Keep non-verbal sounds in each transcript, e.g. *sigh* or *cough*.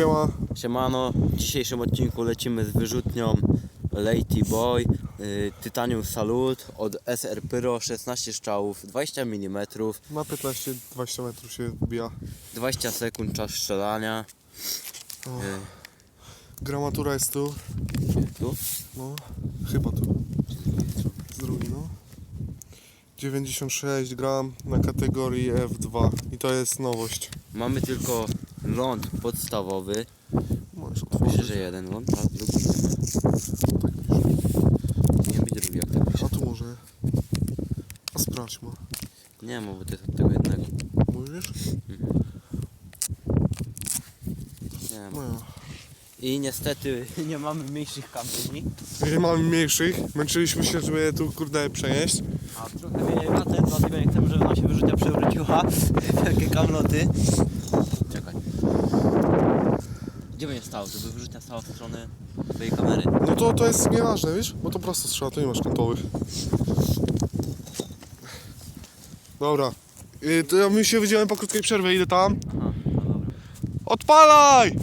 Siema. Siemano, w dzisiejszym odcinku lecimy z wyrzutnią Lady Boy y, Titanium Salut od SR Pyro 16 strzałów, 20 mm, Na 15-20 metrów się wbija. 20 sekund czas strzelania. O, Y, gramatura jest tu. tu? No, chyba tu. Z drugi, no. 96 gram na kategorii F2 i to jest nowość. Mamy tylko ląd podstawowy. Możesz Myślę, otworzyć. że jeden ląd, a drugi nie być drugi jak tak pisze. A tu może. A sprawdź ma. Nie ma, bo to jest od tego jednego. Mówisz? Nie No ma. ja. I niestety *laughs* nie mamy mniejszych kamieni. Nie mamy mniejszych. Męczyliśmy się, żeby je tu kurde przenieść. A trochę mnie latę, dlatego nie chcemy, żeby nam się wyrzucia przewróciła. *laughs* Takie kamloty. Stał, żeby wyrzucia stała w stronę twojej kamery? No to to jest nieważne, wiesz? Bo to prosto strzela, tu nie masz kątowych. Dobra. Y, to ja my się wydzielałem po krótkiej przerwie, idę tam. Aha, no dobra. Odpalaj!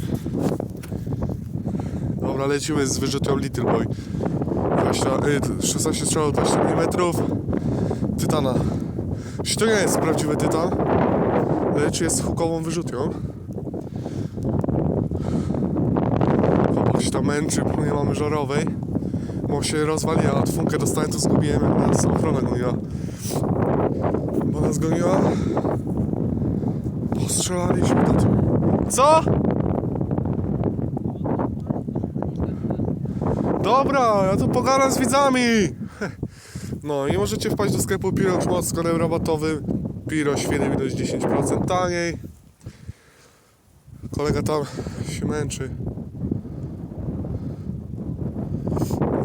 Dobra, lecimy z wyrzutą Little Boy. 20, y, 16 strzałów, 20 mm. Tytana. Jeśli to nie jest prawdziwy tytan, lecz jest hukową wyrzutnią. Tam męczy, nie mamy żarowej. Bo się rozwaliła, od funkę dostałem, to zgubiłem, jak nas ochrona goniła. Bo nas goniła. Postrzelaliśmy do tyłu. Co? Dobra, ja tu pogadam z widzami. No i możecie wpaść do sklepu Piro Moc z kodem rabatowym Piro świetnie minus 10% taniej. Kolega tam się męczy.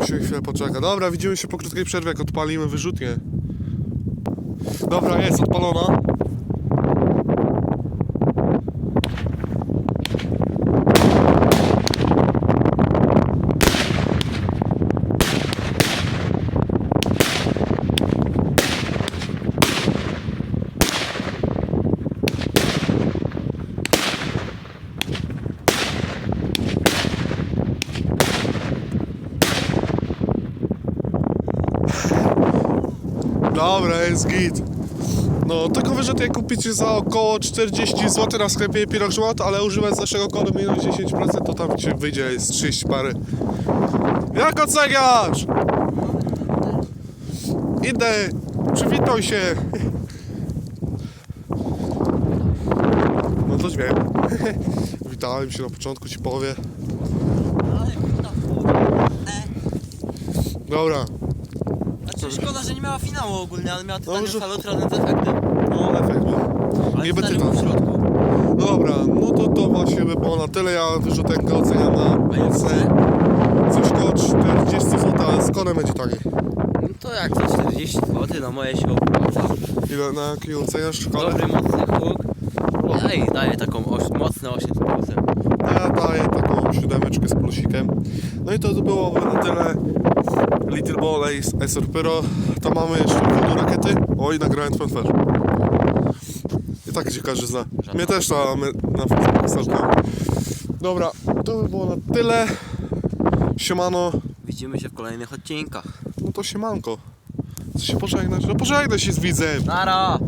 Musimy chwilę poczekać. Dobra, widzimy się po krótkiej przerwie, jak odpalimy wyrzutnię. Dobra, jest odpalona. Dobra, jest git. No, tego wyrzutnie kupicie za około 40 zł na sklepie Piroxmot, ale używać z naszego kodu minus 10%, to tam ci wyjdzie jest 30 pary. Jak oceniasz? Idę, przywitaj się. No to wiem. *laughs* Witałem się na początku, ci powie. Dobra, Znaczy szkoda, że nie miała finału ogólnie, ale miała Titanium Dobrze. Salut razem z efektem. no efekt był. Ale Niby Titanium tytan. w środku. Dobra, no to to właśnie by było na tyle. Ja wyrzutenkę oceniam na A jak C. Coś koło 40 zł, ale z konem będzie taniej. No to jak to 40 zł, no moje się opłaca. Ile, na jaki oceniasz szkodę? Dobry, mocny huk. Ej, daje taką oś, mocne 8 z plusem. Ja daję taką siódemeczkę z plusikiem. No i to byłoby na tyle. Little Ball Ace SR Pyro. Tam mamy jeszcze kodu rakiety. Oj, nagrałem twoją twarz. I tak gdzie każdy zna. Mnie też na, na startują. Dobra, to by było na tyle. Siemano. Widzimy się w kolejnych odcinkach. No to siemanko. Co się pożegnać? No pożegnaj się z widzem. Nara!